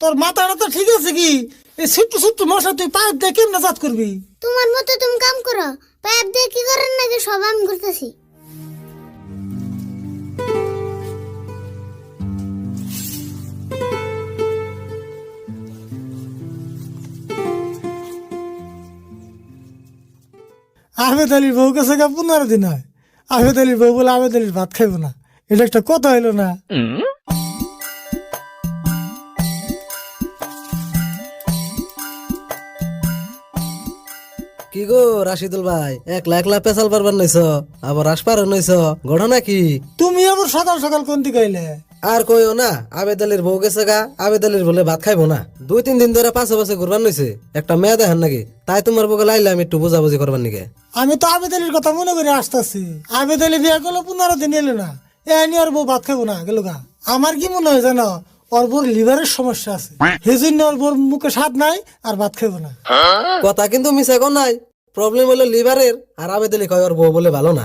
তোর মাথাটা তো ঠিক আছে কি? এই ছোট্ট ছোট্ট মশা তুই পাইপ দিয়ে কেমনে জাত করবি? তোমার মতো তুমি কাম করো পাইপ দিয়ে কি করেন নাকি সব আমি করতেছি আহমেদ আলীর বউ কাছে গা পনেরো দিন হয়। আহমেদ আলীর বউ বলে আহমেদ আলীর ভাত খাইব না। এটা একটা কথা হইল না। কি গো রাশিদুল ভাই? একলা একলা পেশাল পারবার নইছ আবার আসপার নইছ ঘটনা কি তুমি আবার সকাল সকাল কোন দিকে আইলে? আর কইও না আবেদ আলীর বউ গেছে গা আবেদ আলীর বলে ভাত খাইবো না। দুই তিন দিন ধরে পাশে পাশে ঘুরবার নইছে একটা মেয়ে দেখেন নাকি তাই তোমার বউকে লাইলাম একটু বুঝাবুঝি করবার নিকে। আমি তো আবেদ আলীর কথা মনে করে আসতেছি। আবেদ আলী বিয়ে করল পনেরো দিন এলো না এ আনি ওর বউ ভাত খাব না গেল গা। আমার কি মনে হয় জানো ওর লিভারের সমস্যা আছে। সেই জন্য ওর মুখে স্বাদ নাই আর ভাত খাব না। কথা কিন্তু মিশা কো নাই। প্রবলেম হলো লিভারের আর আবেদ আলী কয় ওর বউ বলে ভালো না।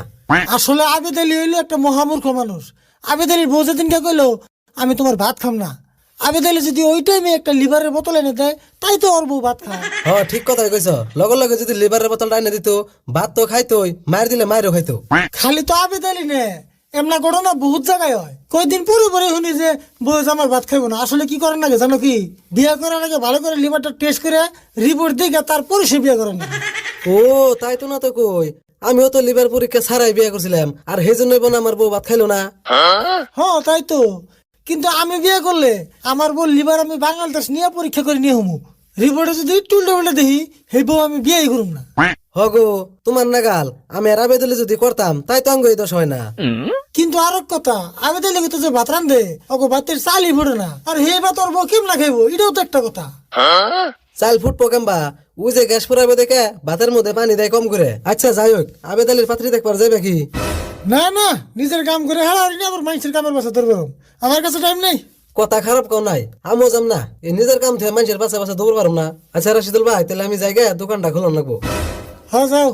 আসলে আবেদ আলী হইল একটা মহামূর্খ মানুষ। আবেদ আলীর বউ যেদিনকে কইলো আমি তোমার ভাত খাম না। আবেদ আলী যদি ওই টাইমে একটা লিভারের বোতল এনে দেয় তাই তো ওর বউ ভাত খায়। হ ঠিক কথা কইছ। লগে লগে যদি লিভারের বোতলটা এনে দিত ভাত তো খাইতোই মার দিলে মায়েরও খাইতো। খালি তো আবেদ আলী নে। এমনা ঘটনা বহুত জায়গায় হয়। কয়দিন পরে পরে শুনি যে যে আমার ভাত খাইবো না। আসলে কি করেন নাকি জানো কি? বিয়ে করার আগে ভালো করে লিভারটা টেস্ট করে রিপোর্ট দেখে তারপরে সে বিয়ে করেন। না ও তাই তো না তো কই। আমিও তো লিভার পরীক্ষা ছাড়াই বিয়ে করছিলাম আর সেই জন্যই বোন আমার বউ ভাত খাইলো না। হ্যাঁ তাই তো। কিন্তু আমি বিয়ে করলে আমার বউ লিভার আমি বাংলাদেশ নিয়ে পরীক্ষা করে নিয়ে হমু। রিপোর্টে যদি টুলটে উল্টে দেখি সেই বউ আমি বিয়েই করুম না। হগো তোমার নাগাল আমি আর আবেদলে যদি করতাম তাই তো আঙ্গ দোষ হয় না। কিন্তু আর এক কথা তো লেগে তো যে ভাত রান্ধে ওকে ভাতের চালই ফুটে না। আর হে ভাত ওর বউ কেমন খাইবো এটাও তো একটা কথা। চাল ফুটবো কেমবা ওই যে গ্যাস ফুরাবে দেখে ভাতের মধ্যে পানি দেয় কম করে। আচ্ছা যাই হোক আবেদালির পাত্রী দেখবার যাবে কি? না না নিজের কাম করে হারাহারি না আবার মানুষের কামের বাসা ধরবে। আমার কাছে টাইম নেই। কথা খারাপ কেউ নাই আমিও যাম না। এই নিজের কাম থেকে মানুষের পাশে পাশে দৌড় পারম না। আচ্ছা রাশিদুল ভাই তাহলে আমি যাই গে, দোকানটা খোলা লাগবো। হ্যাঁ যাও।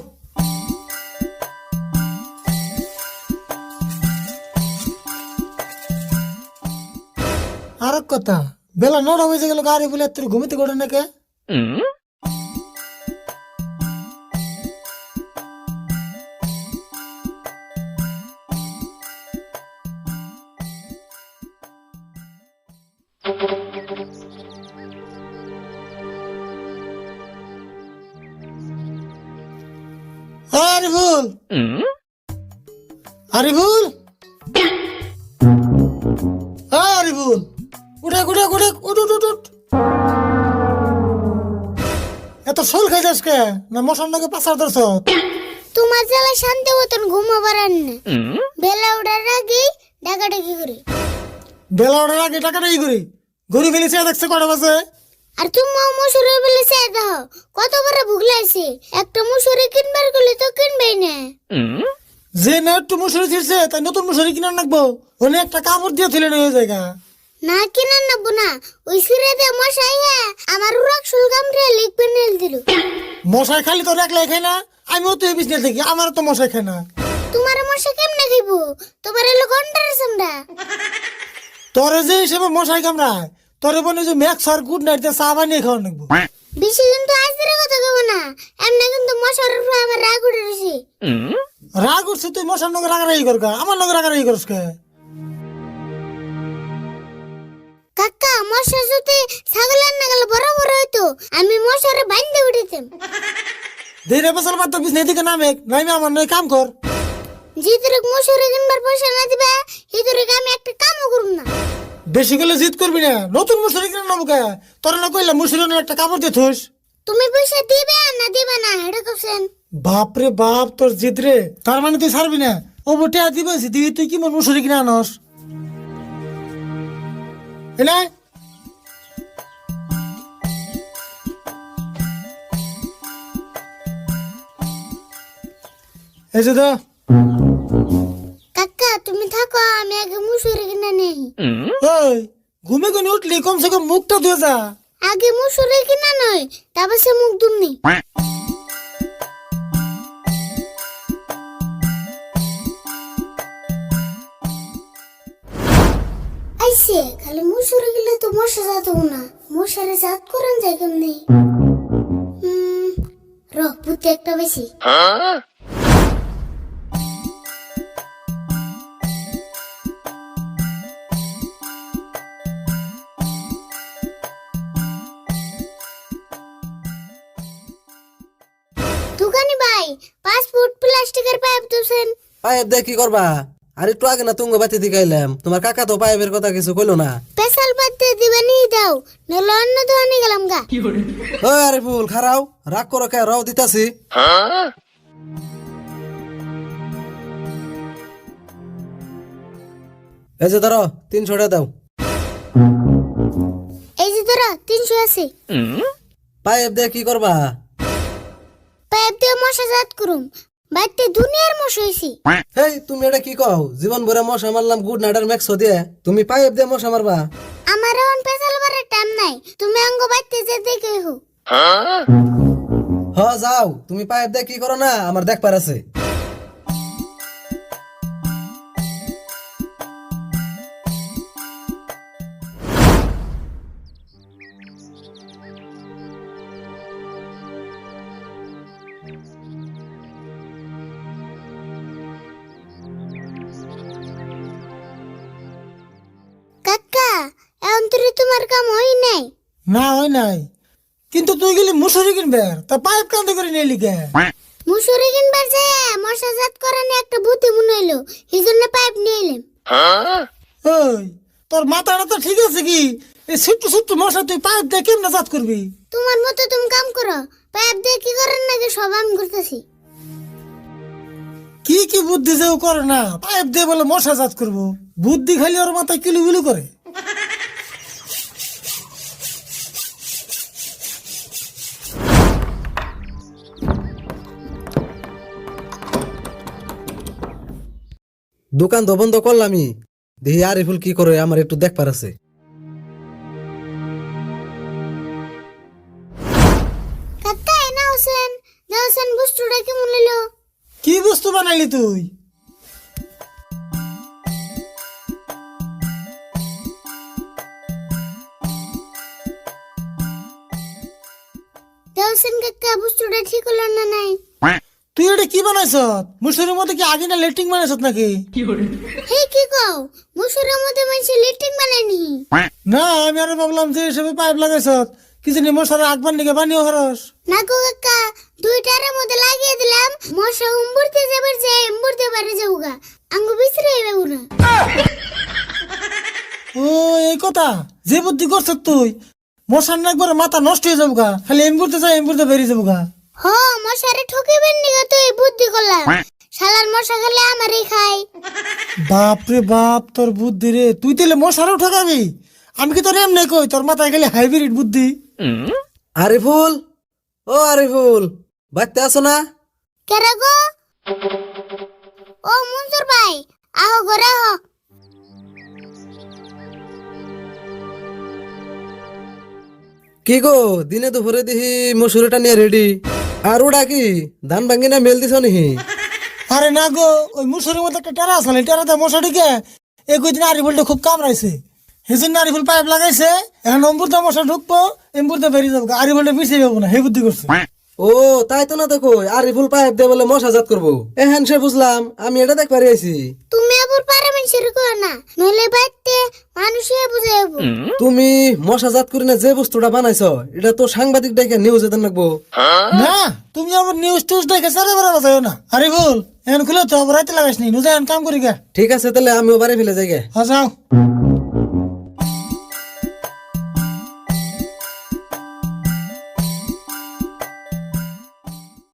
আর কথা বেলা নটা বেজে গেল গাড়ি বলে তোর ঘুমিতে গোটা নাকি? আরিফুল আরিফুল উঠে উঠে উঠে উঠ উঠ উঠ এত শোল খাই যাস কে? না মশার নাকি পাশার ধরছ? তোমার জ্বালা শান্তি মতন ঘুমাবার না। বেলা ওঠার আগেই ডাকাডাকি করে। বেলা ওঠার আগে ই করি? ঘুরি ফেলেছে দেখছে কটা বাজে? আর তুমিও মশুরি বলে সে দাও। কত বড় ভুগ লাগছে? একটা মশুরি কিনবার গেলে তো কিনবেই না। যে না একটু মশুরি ছিড়ছে তাই নতুন মশুরি কিনে রাখব একটা কাপড় দিয়ে নিয়ে জায়গা না নেব না। ওই সিরে দিয়ে মশাই হ্যাঁ। আমার নেল দিল। মশাই খালি তো একলাই খাই না আমিও তো এই বিজনেস দেখি আমার তো মশাই খাই না। তোমার মশা কেমনে খাইব? তোমার এলো সামরা তোরে যে হিসেবে মশাই কামড়ায় তোরে বলে যে ম্যাক্স আর গুড নাইট দিয়ে চা বানিয়ে খাওয়া বেশি কিন্তু আজের কথা কব না এমনি কিন্তু মশার উপরে আমার রাগ উঠে রয়েছে রাগ উঠছে তুই মশার নগর রাগারাগি করকা আমার নগর রাগারাগি করস কে? কাকা মশা যদি ছাগলের নাগাল বড় বড় হইতো। আমি মশারে বাইন্দে উঠিতাম। ধীরে বছর বাদ তো বিজনেস দিকে নামে নামে আমার নয় কাম কর। জিতরে মশুরি কিনবার পয়সা না দিবে হিতরে আমি একটা কামও করুম না? বেশি গেলে জিত করবি না। নতুন মুসুরি কিনে নেব কে? তোর না কইলে মুসুরি একটা কাপড় দিয়ে থুস। তুমি পয়সা দিবে না দিবে না এটা কোসেন বাপ রে বাপ তোর জিত রে। তার মানে তুই ছাড়বি না? ও বটে আর দিবে দিবি তুই কি মন মুসুরি কিনে আনস? এনে এই যে কাকা তুমি থাকো আমি আগে মুসুরি কিনে নেই। ঘুমে ঘুমে উঠলি কমসে কম মুখটা ধুয়ে যা। আগে মুসুরি কিনা নয়, তারপর সে মুখ দুমনি হয়েছে খালি মুসুরে গেলে তো মশা জাত হব না। মশারে জাত করেন যায় কেমনি? হুম র বুদ্ধি একটা বেশি। ফুট প্লাস্টিকের পাইপ দিয়েছেন পাইপ দিয়ে কি করবা? আর একটু আগে না তুঙ্গ বাতি দিকাইলাম তোমার কাকা তো পাইপের কথা কিছু কইলো না। পেশাল পাতে দিবেনি দাও। নইলে অন্য দোকানে গেলাম গা। ও আরে ফুল খারাও। রাগ করো কে রাও দিতাছি। এই যে ধরো তিনশো টাকা দাও। এই যে ধরো তিনশো আছে। পাইপ দিয়ে কি করবা? পাইপ দিয়ে জাত করুম। বাইতে দুনিয়ার মশ হইছি। হেই তুমি এটা কি কও? জীবন ভরে মশা গুড নাইটার ম্যাক্স দিয়ে তুমি পাইপ দিয়ে মশা মারবা। আমার এখন পেশাল বারের টাইম নাই। তুমি অঙ্গ বাইতে যে কে হো। হ যাও। তুমি পাইপ দিয়ে কি করো না? আমার দেখবার আছে। কাম হই নাই। না হয় নাই। কিন্তু তুই গেলি মুসুরি কিনবে তা পাইপ কান্দ করে নিয়ে লিখে মুসুরি কিনবার যায় মশা জাত করানি একটা বুদ্ধি মনে হইল এই জন্য পাইপ নিয়ে এলাম। ওই তোর মাথাটা তো ঠিক আছে কি? এই ছোট্ট ছোট্ট মশা তুই পাইপ দিয়ে কেমনে জাত করবি? তোমার মতো তুমি কাম করো পাইপ দিয়ে কি করেন নাকি সব আমি করতেছি। কি কি বুদ্ধি যে ও করে না পাইপ দিয়ে বলে মশা জাত করব। বুদ্ধি খালি ওর মাথায় কিলু বিলু করে। দোকান তো বন্ধ করলামই। দেখি আরিফুল কি করে আমার একটু দেখবার আছে। কাকা এনা হোসেন হোসেন বুস্টুটা কি মনে বস্তু বানাইলি তুই? হোসেন কাকা বুস্টুটা ঠিক হলো না নাই? বানাইছ মুসুরির মধ্যে কি আগে না লেটিং বানাইছ নাকি? হে কি কও? মুসুরের মধ্যে মানুষ লিটিং বানায়নি? না আমি আরও ভাবলাম যে হিসেবে পাইপ লাগাইছ কি জানি মশার আগবার নিকে বানিয়ে হরস। না গো কাকা দুইটার মধ্যে লাগিয়ে দিলাম। মশা উম্বুরতে যাবার যে উম্বুরতে পারে যাউগা আঙ্গু বিছরে যাব না। ও এই কথা। যে বুদ্ধি করছ তুই মশার না একবার মাথা নষ্ট হয়ে যাব গা খালি এমবুরতে যাই এমবুরতে বেরিয়ে যাব গা হ মশারে ঠকিবেন নিগা তো এই বুদ্ধি করলাম। শালার মশা খেলে আমারই খাই বাপ রে বাপ তোর বুদ্ধি রে। তুই তাহলে মশারও ঠকাবি? আমি কি তোর এমনি কই? তোর মাথায় গেলে হাইব্রিড বুদ্ধি। আরিফুল? ও আরিফুল বাড়তে আসো না? কেরে গো? ও মনসুর ভাই আহো ঘরে আহো। কি গো দিনে দুপুরে দেখি মসুরিটা নিয়ে রেডি। আর ওটা কি? ধান ভাঙ্গি না মেল দিছ নিহি? আরে না গো ওই মুসুরের মধ্যে একটা টেরা আছে টেরাতে মশা ঢুকে এই কদিন আরিফুলটা খুব কামড়াইছে সেজন্য আরিফুল পাইপ লাগাইছে এখন অম্বুরতে মশা ঢুকবো এম্বুরতে বেরিয়ে যাব আরিফুলটা মিশে যাব না হে বুদ্ধি করছে। ও তাই তো না তো কই আরিফুল পাইপ দিয়ে বলে মশা জাত করব। এহেন সে বুঝলাম আমি এটা দেখবার আইছি। তুমি আবার পারে মানুষের করো না? নইলে বাইতে মানুষে বুঝে তুমি মশা জাত করে না যে বস্তুটা বানাইছো এটা তো সাংবাদিক ডেকে নিউজে দেন লাগবো। না তুমি আবার নিউজ টিউজ দেখে সারা বেড়া বাজাও না। আরিফুল এখন খুলে তো আবার রাতে লাগাইস নি নুজান কাম করি গে। ঠিক আছে তাহলে আমিও বাড়ি ফেলে যাই গে। হ্যাঁ যাও।